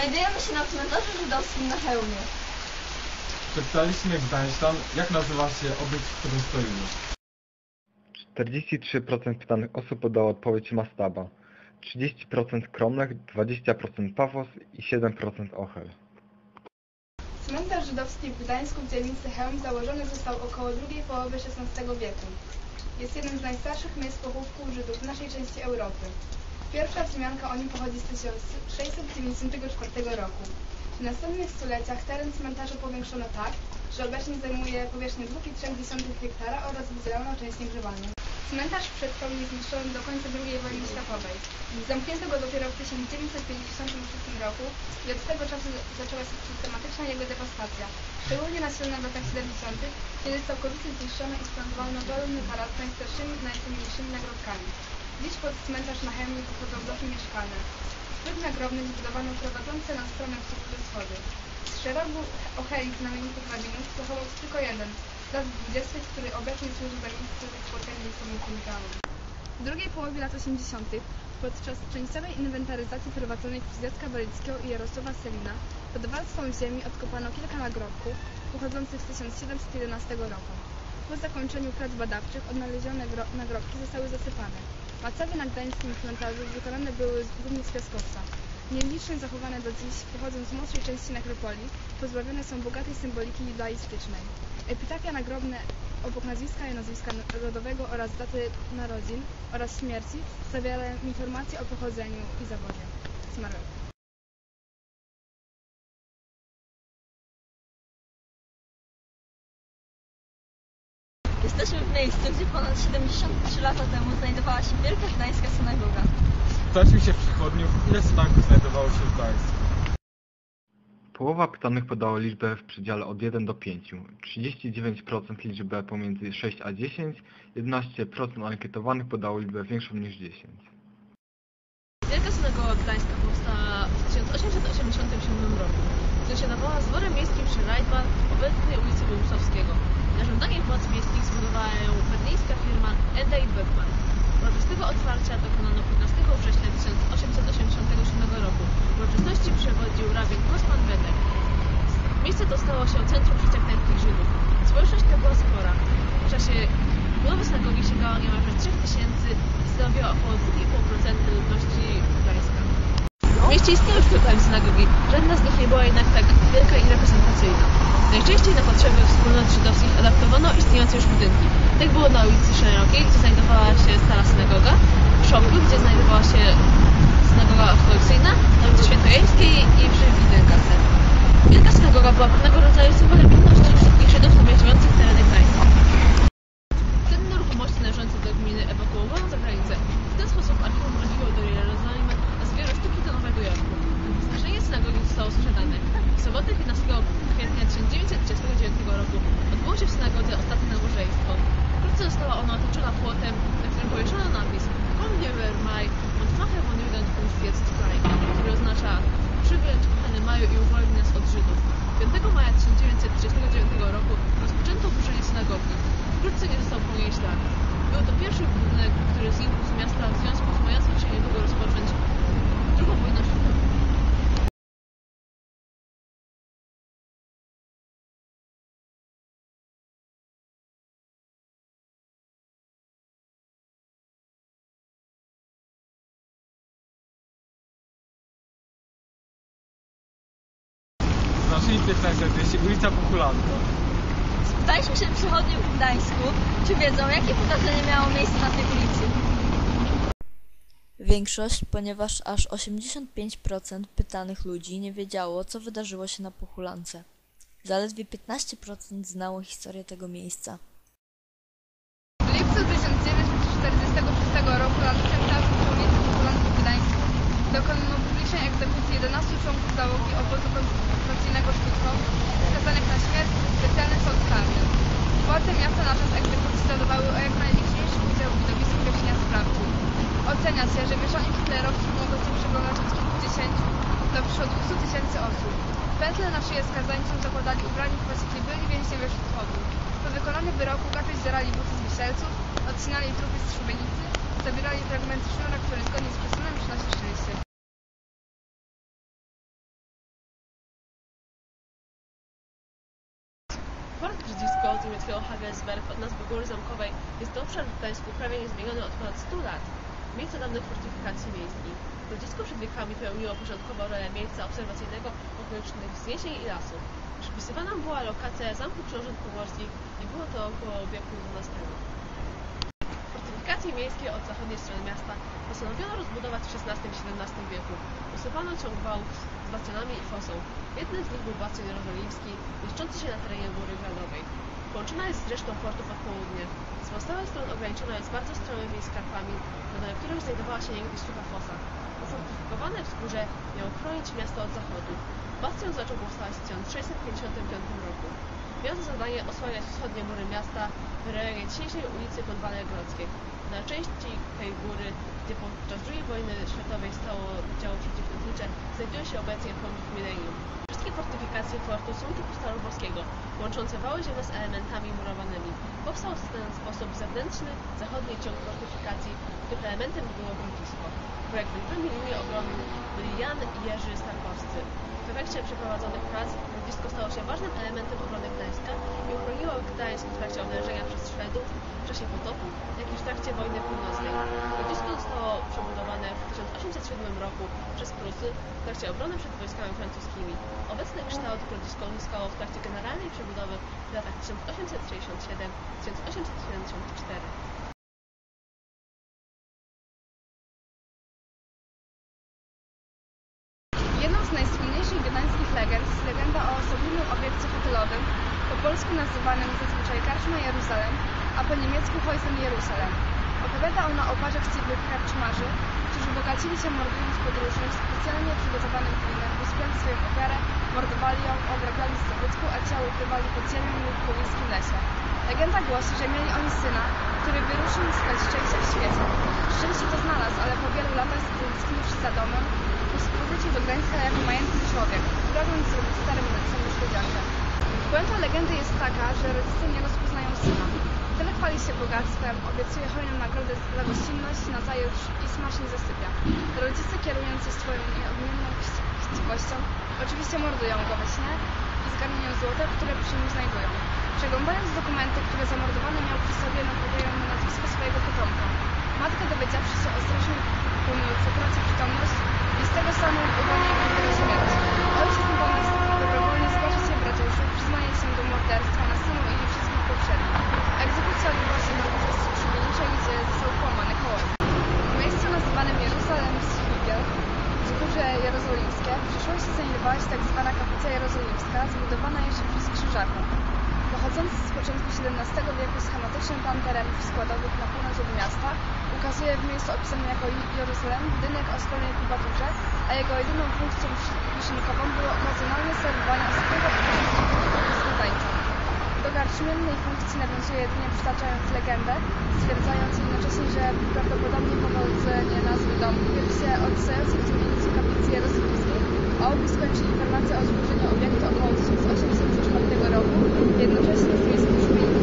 Znajdujemy się na cmentarzu żydowskim na Chełmie. Przepytaliśmy Gdańszczan, jak nazywa się obiekt, w którym stoimy. 43% pytanych osób podało odpowiedź Mastaba, 30% Kromlech, 20% Pafos i 7% Ochel. Cmentarz żydowski w Gdańsku w dzielnicy Chełm założony został około drugiej połowy XVI wieku. Jest jednym z najstarszych miejsc pochówków Żydów w naszej części Europy. Pierwsza wzmianka o nim pochodzi z 1694 roku. W następnych stuleciach teren cmentarza powiększono tak, że obecnie zajmuje powierzchnię 2,3 hektara oraz wydzielono część niegrzebaną. Cmentarz przetrwał niezniszczony do końca II wojny światowej. Zamknięto go dopiero w 1956 roku i od tego czasu zaczęła się systematyczna jego dewastacja, szczególnie nasilona w latach 70., kiedy całkowicie zniszczono i splantowano dolny parat z najstarszymi i najcenniejszymi nagrobkami. Dziś pod cmentarz na Chełmie pochodzą bloki mieszkalne. Zbyt nagrobny zbudowano prowadzące na stronę wschodu schody. Z szeregu ocheli znamienitych rabinów zachował tylko jeden, lat 20., który obecnie służy za miejsce z komunikaną. W drugiej połowie lat 80. podczas częściowej inwentaryzacji prowadzonej przez Jacka Balickiego i Jarosława Selina pod warstwą ziemi odkopano kilka nagrobków pochodzących z 1711 roku. Po zakończeniu prac badawczych odnalezione gro- nagrobki zostały zasypane. Macewy na gdańskim cmentarzu wykonane były głównie z piaskowca. Nieliczne zachowane do dziś, pochodzą z młodszej części nekropolii, pozbawione są bogatej symboliki judaistycznej. Epitafia nagrobne obok nazwiska i nazwiska rodowego oraz daty narodzin oraz śmierci zawierają informacje o pochodzeniu i zawodzie zmarłego. Jesteśmy w miejscu, gdzie ponad 73 lata temu znajdowała się Wielka Gdańska Synagoga. Spytaliśmy się przychodniów, ile synagog znajdowało się w Gdańsku. Połowa pytanych podało liczbę w przedziale od 1 do 5, 39% liczbę pomiędzy 6 a 10, 11% ankietowanych podało liczbę większą niż 10. Wielka Synagoga Gdańska powstała w 1887 roku. Sąsiadowała z dworem miejskim przy Reitbahn, obecnej ulicy Bogusławskiego. Na żądanie władz miejskich zbudowała berlińska firma Enda i Beckmann. Uroczystego otwarcia dokonano 15 września 1887 roku. Uroczystości przewodził rabin Grossman Bender. Miejsce to stało się centrum życia gdańskich Żydów. Społeczność ta była spora. W czasie budowy synagogi sięgała niemalże 3000 i stanowiła około 2,5% ludności Gdańska. W mieście istniały już kilka synagogi, żadna z nich nie była jednak tak wielka i reprezentacyjna. Najczęściej na potrzeby wspólnot żydowskich adaptowano istniejące już budynki. Tak było na ulicy Szerokiej, gdzie znajdowała się stara synagoga, w Szoplu, gdzie znajdowała się synagoga ortodoksyjna, na ulicy Świętojańskiej i przy Widenkace. Wielka synagoga była pewnego rodzaju symbolem important 15 wieści ulica Pochulanka. Spytaliśmy się przychodniów w Gdańsku, czy wiedzą, jakie wydarzenie miało miejsce na tej ulicy. Większość, ponieważ aż 85% pytanych ludzi nie wiedziało, co wydarzyło się na Pochulance. Zaledwie 15% znało historię tego miejsca. W lipcu 1946 roku na cmentarzu ulicy w Gdańsku dokonano publicznej egzekucji 11 członków załogi obozu koncentracyjnego Sztuczków skazanych na śmierć w specjalnym sąd karnym. Władze miasta na czas egzekucji zadawały o jak najliczniejszy udział w widowisku wyjaśnienia sprawcy. Ocenia się, że mieszanie hitlerowców mogło się przeglądać od kilkudziesięciu do przyszło 200 tysięcy osób. Pętle na szyję skazańcom zakładali ubrani faceci byli więźniowie wschodu. Po wykonanym wyroku gapić zerali buty z wiselców, odcinali trupy z szubienicy, zabierali fragmenty sznura, który zgodnie z przesunem niemieckiego Hagelsberg od nazwy Góry Zamkowej jest to obszar w Gdańsku prawie niezmieniony od ponad 100 lat. Miejsce dawnych fortyfikacji miejskich. Grodzisko przed wiekami pełniło początkowo rolę miejsca obserwacyjnego okolicznych wzniesień i lasów. Przypisywana była lokacja Zamku Książąt Pomorskich i było to około wieku XII. Fortyfikacje miejskie od zachodniej strony miasta postanowiono rozbudować w XVI i XVII wieku. Usuwano ciąg wałów z bastionami i fosą. Jednym z nich był bastion jerozolimski, mieszczący się na terenie Góry Gradowej. Połączona jest z resztą portu pod południe. Z pozostałych stron ograniczona jest bardzo stromymi skarpami, na których znajdowała się niegdyś sucha fosa. Ufortyfikowane wzgórze miało chronić miasto od zachodu. Bastion zaczął powstawać w 1655 roku. Miał za zadanie osłaniać wschodnie mury miasta w rejonie dzisiejszej ulicy Podwale Grodzkie. Na części tej góry, gdzie podczas II wojny światowej stało działo przeciwlotnicze, znajduje się obecnie pomnik Millennium. Wszystkie fortyfikacje fortu są typu starobolskiego, łączące wały ziemne z elementami murowanymi. Powstał w ten sposób zewnętrzny, zachodni ciąg fortyfikacji, których elementem było grodzisko. Projekt wymienili obrony byli Jan i Jerzy Starkowscy. W efekcie przeprowadzonych prac grodzisko stało się ważnym elementem obrony Gdańska i uchroniło Gdańsk w trakcie oblężenia przez Szwedów w czasie potopu, jak i w trakcie 1987 roku przez Prusy w trakcie obrony przed wojskami francuskimi. Obecny kształt grodzisko uzyskało w trakcie generalnej przebudowy w latach 1867-1874. polsku nazywanym zazwyczaj Karczma Jeruzalem, a po niemiecku Häusen Jerusalem. Opowiada ona o parze chciwych karczmarzy, którzy bogacili się mordując podróżnych specjalnie przygotowanym by spiąć swoją ofiarę, mordowali ją, obrabiali z zabytku, a ciało ukrywali pod ziemią lub w pobliskim lesie. Legenda głosi, że mieli oni syna, który wyruszył szukać szczęścia w świecie. Szczęście to znalazł, ale po wielu latach stęskniwszy za domem, powrócił do Gdańska jako majętny człowiek, pragnąc zrobić starym rodzicom niespodziankę. Puenta legendy jest taka, że rodzice nie rozpoznają syna. Tyle chwali się bogactwem, obiecuje hojną nagrodę za gościnność, nazajutrz i smacznie zasypia. Rodzice kierując się swoją nieodmienną chci- chciwością, oczywiście mordują go we śnie i zgarniają złote, które przy nim znajdują. Przeglądając dokumenty, które zamordowany miał przy sobie, nakładają mu nazwisko swojego potomka. Matka dowiedziawszy się o strasznej pomyłce, traci przytomność i z tego samego uwolni go śmierć. Ojciec natomiast dobrowolnie zgłasza się w ratuszu, przyznaje się do morderstwa na synu i wszystkich poprzednich. Egzekucja odbywa się na ulicy Szubienicza, gdzie został połamany kołem. W miejscu nazywanym Jeruzalem Sfigiel, wzgórze jerozolimskie, w przeszłości znajdowała się tak zwana kaplica jerozolimska, zbudowana jeszcze Pochodzący z początku XVII wieku schematyczny plan terenów składowych na północ od miasta ukazuje w miejscu opisanym jako Jeruzalem budynek o szkolnej kubaturze, a jego jedyną funkcją wysiłkową było okazjonalne serwowanie ostrego i. Do garczmiennej funkcji nawiązuje jedynie przytaczając legendę, stwierdzając jednocześnie, że prawdopodobnie pochodzenie nazwy domu bierze się od tym miejscu kaplicy jerozolimskiej, a opis kończy informację o zburzeniu obiektu około 1804 roku, jednocześnie z miejscem brzmienia